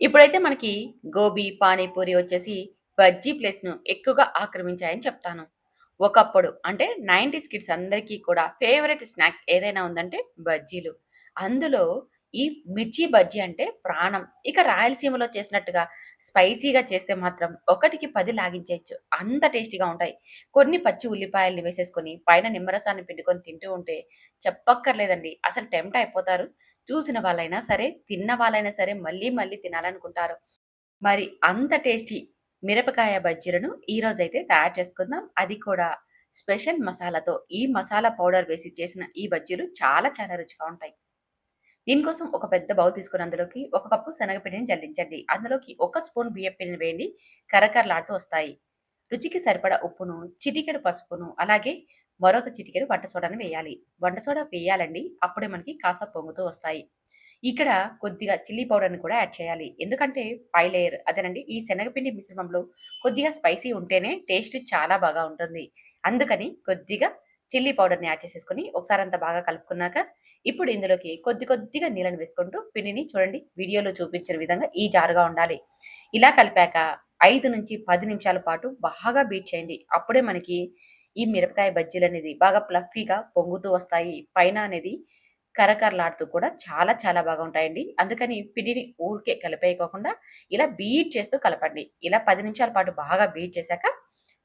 ఇప్పుడైతే మనకి గోబీ, పానీపూరి వచ్చేసి బజ్జీ ప్లేస్‌ను ఎక్కువగా ఆక్రమించాయని చెప్తాను. ఒకప్పుడు అంటే 90స్ కిడ్స్ అందరికీ కూడా ఫేవరెట్ స్నాక్ ఏదైనా ఉందంటే బజ్జీలు. అందులో ఈ మిర్చి బజ్జీ అంటే ప్రాణం. ఇక రాయలసీమలో చేసినట్టుగా స్పైసీగా చేస్తే మాత్రం ఒకటికి పది లాగించేయచ్చు అంత టేస్టీగా ఉంటాయి. కొన్ని పచ్చి ఉల్లిపాయల్ని వేసేసుకొని పైన నిమ్మరసాన్ని పిండుకొని తింటూ ఉంటే చెప్పక్కర్లేదండి. అసలు టెంప్ట్ అయిపోతారు. చూసిన వాళ్ళైనా సరే, తిన్న వాళ్ళైనా సరే మళ్ళీ మళ్ళీ తినాలనుకుంటారు. మరి అంత టేస్టీ మిరపకాయ బజ్జీలను ఈరోజైతే తయారు చేసుకుందాం. అది కూడా స్పెషల్ మసాలాతో. ఈ మసాలా పౌడర్ వేసి చేసిన ఈ బజ్జీలు చాలా చాలా రుచిగా ఉంటాయి. దీనికోసం ఒక పెద్ద బౌల్ తీసుకుని అందులోకి ఒక కప్పు శనగపిండిని జల్లించండి. అందులోకి ఒక స్పూన్ బియ్యపు పిండిని వేయండి. కరకరలాడుతూ వస్తాయి. రుచికి సరిపడా ఉప్పును, చిటికెడు పసుపును, అలాగే మరొక చిటికెడు వంట సోడాను వేయాలి. వంట సోడా వేయాలండి. అప్పుడే మనకి కాస్త పొంగుతూ వస్తాయి. ఇక్కడ కొద్దిగా చిల్లీ పౌడర్‌ని కూడా యాడ్ చేయాలి. ఎందుకంటే పై లేయర్ అదేనండి ఈ శనగపిండి మిశ్రమంలో కొద్దిగా స్పైసీ ఉంటేనే టేస్ట్ చాలా బాగా ఉంటుంది. అందుకని కొద్దిగా చిల్లీ పౌడర్‌ని యాడ్ చేసేసుకొని ఒకసారంతా బాగా కలుపుకున్నాక ఇప్పుడు ఇందులోకి కొద్ది కొద్దిగా నీళ్ళని వేసుకుంటూ పిండిని చూడండి వీడియోలో చూపించిన విధంగా ఈ జారుగా ఉండాలి. ఇలా కలిపాక 5-10 నిమిషాల పాటు బాగా బీట్ చేయండి. అప్పుడే మనకి ఈ మిరపకాయ బజ్జీలు అనేది బాగా ప్లఫీగా పొంగుతూ వస్తాయి. పైన అనేది కరకరలాడుతూ కూడా చాలా చాలా బాగా ఉంటాయండి. అందుకని పిండిని ఊరికే కలిపేయకోకుండా ఇలా బీట్ చేస్తూ కలపండి. ఇలా పది నిమిషాల పాటు బాగా బీట్ చేశాక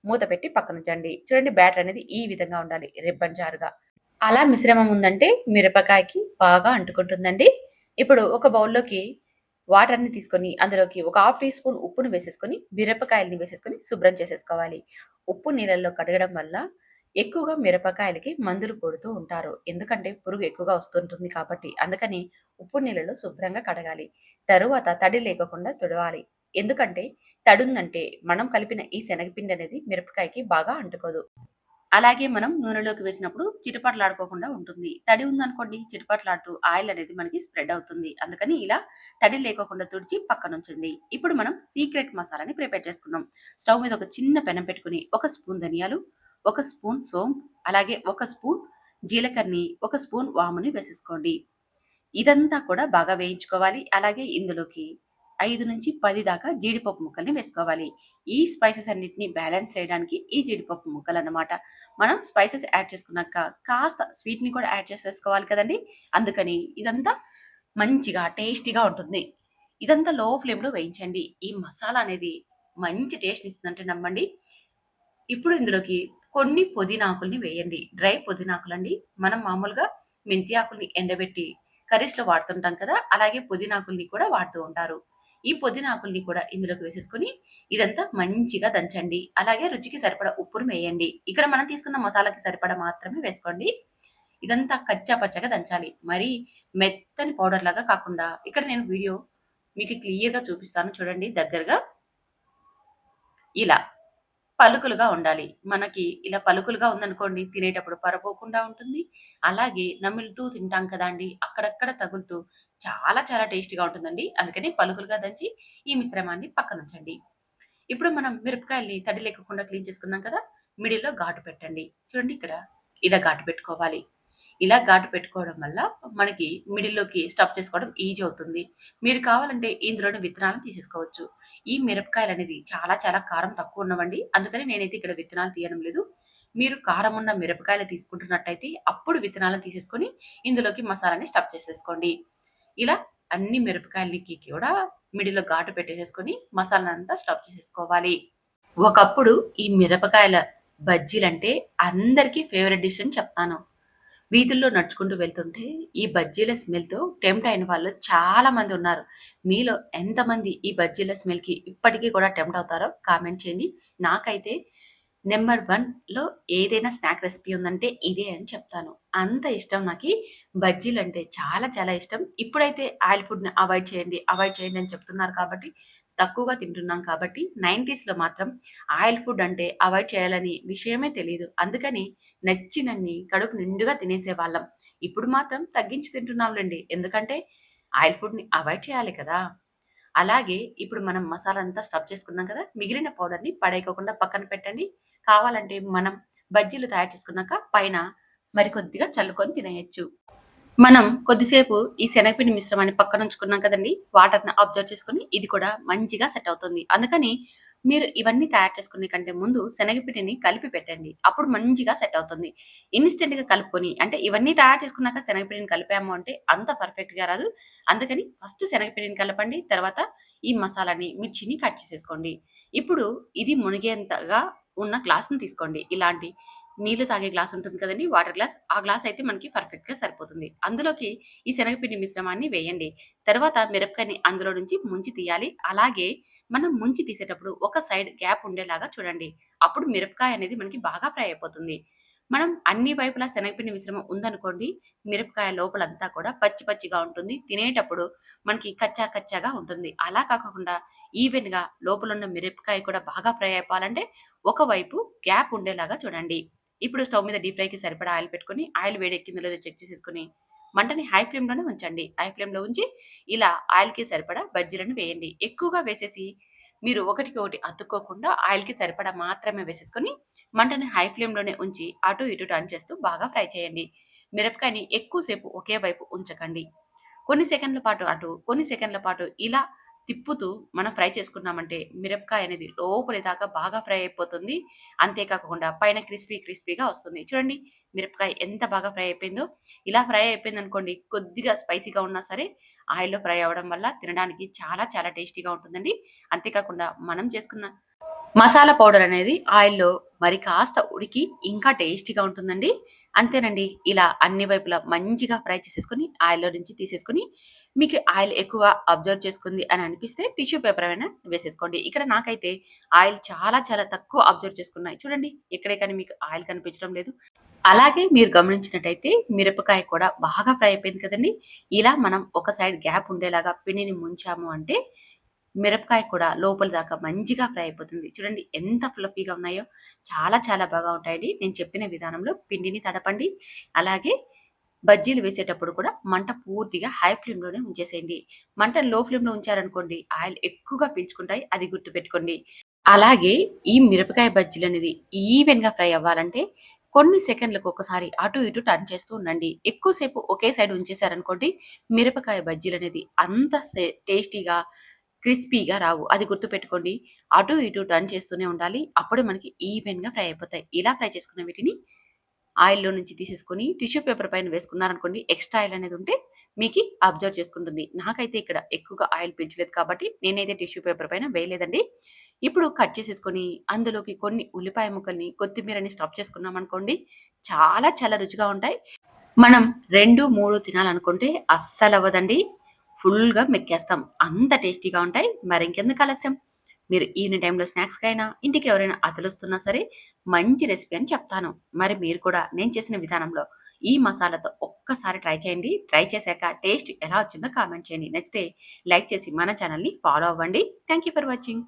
మూత పెట్టి పక్కనుంచండి. చూడండి బ్యాటర్ అనేది ఈ విధంగా ఉండాలి. రిబ్బన్ జారుగా. అలా మిశ్రమం ఉందంటే మిరపకాయకి బాగా అంటుకుంటుందండి. ఇప్పుడు ఒక బౌల్‌లోకి వాటర్‌ని తీసుకొని అందులోకి ఒక హాఫ్ టీ స్పూన్ ఉప్పును వేసేసుకొని మిరపకాయలని వేసేసుకొని శుభ్రం చేసేసుకోవాలి. ఉప్పు నీళ్ళల్లో కడగడం వల్ల ఎక్కువగా మిరపకాయలకి మందులు కొడుతూ ఉంటారు. ఎందుకంటే పురుగు ఎక్కువగా వస్తుంటుంది కాబట్టి. అందుకని ఉప్పు నీళ్ళలో శుభ్రంగా కడగాలి. తరువాత తడి లేకుండా తుడవాలి. ఎందుకంటే తడుందంటే మనం కలిపిన ఈ శనగపిండి అనేది మిరపకాయకి బాగా అంటుకోదు. అలాగే మనం నూనెలోకి వేసినప్పుడు చిటపటలాడుకోకుండా ఉంటుంది. తడి ఉందనుకోండి చిటపటలాడుతూ ఆయిల్ అనేది మనకి స్ప్రెడ్ అవుతుంది. అందుకని ఇలా తడి లేకోకుండా తుడిచి పక్కనుంచండి. ఇప్పుడు మనం సీక్రెట్ మసాలాని ప్రిపేర్ చేసుకుందాం. స్టవ్ మీద ఒక చిన్న పెనం పెట్టుకొని ఒక స్పూన్ ధనియాలు, ఒక స్పూన్ సోంపు, అలాగే ఒక స్పూన్ జీలకర్రని, ఒక స్పూన్ వాముని వేసేసుకోండి. ఇదంతా కూడా బాగా వేయించుకోవాలి. అలాగే ఇందులోకి 5-10 దాకా జీడిపప్పు ముక్కల్ని వేసుకోవాలి. ఈ స్పైసెస్ అన్నిటిని బ్యాలెన్స్ చేయడానికి ఈ జీడిపప్పు ముక్కలు అనమాట మనం స్పైసెస్ యాడ్ చేసుకున్నాక కాస్త స్వీట్‌ని కూడా యాడ్ చేసేసుకోవాలి కదండి అందుకని ఇదంతా మంచిగా టేస్టీగా ఉంటుంది. ఇదంతా లో ఫ్లేమ్‌లో వేయించండి. ఈ మసాలా అనేది మంచి టేస్ట్ ఇస్తుందంటే నమ్మండి. ఇప్పుడు ఇందులోకి కొన్ని పుదీనాకుల్ని వేయండి. డ్రై పుదీనాకులండి. మనం మామూలుగా మెంతి ఆకుల్ని ఎండబెట్టి కర్రీస్‌లో వాడుతుంటాం కదా! అలాగే పుదీనాకుల్ని కూడా వాడుతూ ఉంటారు. ఈ పుదీనాకుల్ని కూడా ఇందులోకి వేసేసుకొని ఇదంతా మంచిగా దంచండి. అలాగే రుచికి సరిపడ ఉప్పును వేయండి. ఇక్కడ మనం తీసుకున్న మసాలాకి సరిపడ మాత్రమే వేసుకోండి. ఇదంతా కచ్చా పచ్చగా దంచాలి. మరి మెత్తని పౌడర్ లాగా కాకుండా ఇక్కడ నేను వీడియో మీకు క్లియర్‌గా చూపిస్తాను చూడండి దగ్గరగా. ఇలా పలుకులుగా ఉండాలి. మనకి ఇలా పలుకులుగా ఉందనుకోండి తినేటప్పుడు పరపోకుండా ఉంటుంది. అలాగే నములుతూ తింటాం కదండీ! అక్కడక్కడ తగులుతూ చాలా చాలా టేస్టీగా ఉంటుందండి. అందుకని పలుకులుగా దంచి ఈ మిశ్రమాన్ని పక్కనుంచండి. ఇప్పుడు మనం మిరపకాయల్ని తడి లేకుండా క్లీన్ చేసుకున్నాం కదా! మిడిల్‌లో ఘాటు పెట్టండి. చూడండి ఇక్కడ ఇలా ఘాటు పెట్టుకోవాలి. ఇలా ఘాటు పెట్టుకోవడం వల్ల మనకి మిడిల్‌లోకి స్టఫ్ చేసుకోవడం ఈజీ అవుతుంది. మీరు కావాలంటే ఇందులోని విత్తనాలను తీసేసుకోవచ్చు. ఈ మిరపకాయలు అనేది చాలా చాలా కారం తక్కువ ఉన్నవండి. అందుకని నేనైతే ఇక్కడ విత్తనాలు తీయడం లేదు. మీరు కారం ఉన్న మిరపకాయలు తీసుకుంటున్నట్టయితే అప్పుడు విత్తనాలను తీసేసుకొని ఇందులోకి మసాలాని స్టఫ్ చేసేసుకోండి. ఇలా అన్ని మిరపకాయలకి కూడా మిడిల్‌లో ఘాటు పెట్టేసేసుకొని మసాలానంతా స్టఫ్ చేసేసుకోవాలి. ఒకప్పుడు ఈ మిరపకాయల బజ్జీలంటే అందరికీ ఫేవరెట్ డిష్ అని చెప్తాను. వీధుల్లో నడుచుకుంటూ వెళ్తుంటే ఈ బజ్జీల స్మెల్‌తో టెంప్ట్ అయిన వాళ్ళు చాలా మంది ఉన్నారు. మీలో ఎంతమంది ఈ బజ్జీల స్మెల్‌కి ఇప్పటికీ కూడా టెంప్ట్ అవుతారో కామెంట్ చేయండి. నాకైతే నెంబర్ వన్లో ఏదైనా స్నాక్ రెసిపీ ఉందంటే ఇదే అని చెప్తాను. అంత ఇష్టం నాకు బజ్జీలు అంటే చాలా చాలా ఇష్టం. ఇప్పుడైతే ఆయిల్ ఫుడ్‌ని అవాయిడ్ చేయండి, అవాయిడ్ చేయండి అని చెప్తున్నారు కాబట్టి తక్కువగా తింటున్నాం కాబట్టి 90స్‌లో మాత్రం ఆయిల్ ఫుడ్ అంటే అవాయిడ్ చేయాలని విషయమే తెలియదు అందుకని నచ్చినన్ని కడుపు నిండుగా తినేసేవాళ్ళం. ఇప్పుడు మాత్రం తగ్గించి తింటున్నాంలేండి ఎందుకంటే ఆయిల్ ఫుడ్‌ని అవాయిడ్ చేయాలి కదా! అలాగే ఇప్పుడు మనం మసాలా అంతా స్టఫ్ చేసుకున్నాం కదా! మిగిలిన పౌడర్‌ని పడేయకోకుండా పక్కన పెట్టండి. కావాలంటే మనం బజ్జీలు తయారు చేసుకున్నాక పైన మరి కొద్దిగా చల్లుకొని తినేయచ్చు మనం కొద్దిసేపు ఈ శనగపిండి మిశ్రమాన్ని పక్కన ఉంచుకున్నాం కదండి వాటర్‌ని అబ్జర్వ్ చేసుకొని ఇది కూడా మంచిగా సెట్ అవుతుంది. అందుకని మీరు ఇవన్నీ తయారు చేసుకునే కంటే ముందు శనగపిండిని కలిపి పెట్టండి. అప్పుడు మంచిగా సెట్ అవుతుంది. ఇన్స్టెంట్గా కలుపుకొని అంటే ఇవన్నీ తయారు చేసుకున్నాక శనగపిండిని కలిపాము అంటే అంత పర్ఫెక్ట్‌గా రాదు. అందుకని ఫస్ట్ శనగపిండిని కలపండి. తర్వాత ఈ మసాలాని, మిర్చిని కట్ చేసేసుకోండి. ఇప్పుడు ఇది మునిగేంతగా ఉన్న గ్లాస్‌ని తీసుకోండి. ఇలాంటి నీళ్ళు తాగే గ్లాస్ ఉంటుంది కదండీ! Water glass. ఆ గ్లాస్ అయితే మనకి పర్ఫెక్ట్‌గా సరిపోతుంది. అందులోకి ఈ శనగపిండి మిశ్రమాన్ని వేయండి. తర్వాత మిరపకాయని అందులో నుంచి ముంచి తీయాలి. అలాగే మనం ముంచి తీసేటప్పుడు ఒక సైడ్ గ్యాప్ ఉండేలాగా చూడండి. అప్పుడు మిరపకాయ అనేది మనకి బాగా ఫ్రై అయిపోతుంది. మనం అన్ని వైపులా శనగపిండి మిశ్రమం ఉందనుకోండి, మిరపకాయ లోపలంతా కూడా పచ్చి పచ్చిగా ఉంటుంది. తినేటప్పుడు మనకి కచ్చా కచ్చాగా ఉంటుంది. అలా కాకుండా ఈవెన్‌గా లోపలున్న మిరపకాయ కూడా బాగా ఫ్రై అయిపోవాలంటే ఒకవైపు గ్యాప్ ఉండేలాగా చూడండి. ఇప్పుడు స్టవ్ మీద డీప్ ఫ్రైకి సరిపడా ఆయిల్ పెట్టుకొని, ఆయిల్ వేడెక్కిందో లేదో చెక్ చేసేసుకొని, మంటని హై ఫ్లేమ్‌లోనే ఉంచండి. హై ఫ్లేమ్‌లో ఉంచి ఇలా ఆయిల్‌కి సరిపడా బజ్జీలను వేయండి. ఎక్కువగా వేసేసి మీరు ఒకటికి ఒకటి అతుక్కోకుండా ఆయిల్‌కి సరిపడా మాత్రమే వేసేసుకొని, మంటని హై ఫ్లేమ్‌లోనే ఉంచి అటు ఇటు టర్న్ చేస్తూ బాగా ఫ్రై చేయండి. మిరపకాయని ఎక్కువసేపు ఒకే వైపు ఉంచకండి. కొన్ని సెకండ్ల పాటు అటు, కొన్ని సెకన్ల పాటు ఇలా తిప్పుతూ మనం ఫ్రై చేసుకున్నామంటే మిరపకాయ అనేది లోపలి దాకా బాగా ఫ్రై అయిపోతుంది. అంతేకాకుండా పైన క్రిస్పీ క్రిస్పీగా వస్తుంది. చూడండి మిరపకాయ ఎంత బాగా ఫ్రై అయిపోయిందో. ఇలా ఫ్రై అయిపోయింది అనుకోండి కొద్దిగా స్పైసీగా ఉన్నా సరే ఆయిల్‌లో ఫ్రై అవ్వడం వల్ల తినడానికి చాలా చాలా టేస్టీగా ఉంటుందండి. అంతేకాకుండా మనం చేసుకున్న మసాలా పౌడర్ అనేది ఆయిల్‌లో మరి కాస్త ఉడికి ఇంకా టేస్టీగా ఉంటుందండి. అంతేనండి. ఇలా అన్ని వైపులా మంచిగా ఫ్రై చేసేసుకొని ఆయిల్‌లో నుంచి తీసేసుకొని మీకు ఆయిల్ ఎక్కువ అబ్జర్వ్ చేసుకుంది అని అనిపిస్తే టిష్యూ పేపర్ అయినా వేసేసుకోండి. ఇక్కడ నాకైతే ఆయిల్ చాలా చాలా తక్కువ అబ్జర్వ్ చేసుకున్నాయి. చూడండి ఎక్కడే కానీ మీకు ఆయిల్ కనిపించడం లేదు. అలాగే మీరు గమనించినట్టయితే మిరపకాయ కూడా బాగా ఫ్రై అయిపోయింది కదండి ఇలా మనం ఒక సైడ్ గ్యాప్ ఉండేలాగా పిండిని ముంచాము అంటే మిరపకాయ కూడా లోపల దాకా మంచిగా ఫ్రై అయిపోతుంది. చూడండి ఎంత ఫ్లఫీగా ఉన్నాయో. చాలా చాలా బాగా ఉంటాయండి. నేను చెప్పిన విధానంలో పిండిని తడపండి. అలాగే బజ్జీలు వేసేటప్పుడు కూడా మంట పూర్తిగా హై ఫ్లేమ్‌లోనే ఉంచేసేయండి. మంట లో ఫ్లేమ్‌లో ఉంచారనుకోండి ఆయిల్ ఎక్కువగా పీల్చుకుంటాయి. అది గుర్తుపెట్టుకోండి. అలాగే ఈ మిరపకాయ బజ్జీలు అనేది ఈవెన్‌గా ఫ్రై అవ్వాలంటే కొన్ని సెకండ్లకు ఒకసారి అటు ఇటు టర్న్ చేస్తూ ఉండండి. ఎక్కువ సేపు ఒకే సైడ్ ఉంచేశారనుకోండి మిరపకాయ బజ్జీలు అనేది అంత సే టేస్టీగా, క్రిస్పీగా రావు. అది గుర్తుపెట్టుకోండి. అటు ఇటు టర్న్ చేస్తూనే ఉండాలి. అప్పుడే మనకి ఈవెన్‌గా ఫ్రై అయిపోతాయి. ఇలా ఫ్రై చేసుకున్న వీటిని ఆయిల్‌లో నుంచి తీసేసుకొని టిష్యూ పేపర్ పైన వేసుకున్నారనుకోండి ఎక్స్‌ట్రా ఆయిల్ అనేది ఉంటే మీకు అబ్జర్వ్ చేసుకుంటుంది. నాకైతే ఇక్కడ ఎక్కువగా ఆయిల్ పీల్చలేదు కాబట్టి నేనైతే టిష్యూ పేపర్ పైన వేయలేదండి. ఇప్పుడు కట్ చేసేసుకొని అందులోకి కొన్ని ఉల్లిపాయ ముక్కల్ని, కొత్తిమీరని స్టఫ్ చేసుకున్నామనుకోండి చాలా చాలా రుచిగా ఉంటాయి. మనం 2, 3 తినాలనుకుంటే అస్సలు అవ్వదండి ఫుల్‌గా మెక్కేస్తాం. అంత టేస్టీగా ఉంటాయి. మరింకెందుకు ఆలస్యం మీరు ఈవినింగ్ టైమ్‌లో స్నాక్స్‌కైనా, ఇంటికి ఎవరైనా అతలుస్తున్నా సరే మంచి రెసిపీ అని చెప్తాను. మరి మీరు కూడా నేను చేసిన విధానంలో ఈ మసాలాతో ఒక్కసారి ట్రై చేయండి. ట్రై చేశాక టేస్ట్ ఎలా వచ్చిందో కామెంట్ చేయండి. నచ్చితే లైక్ చేసి మన ఛానల్ని ఫాలో అవ్వండి. Thank you for watching.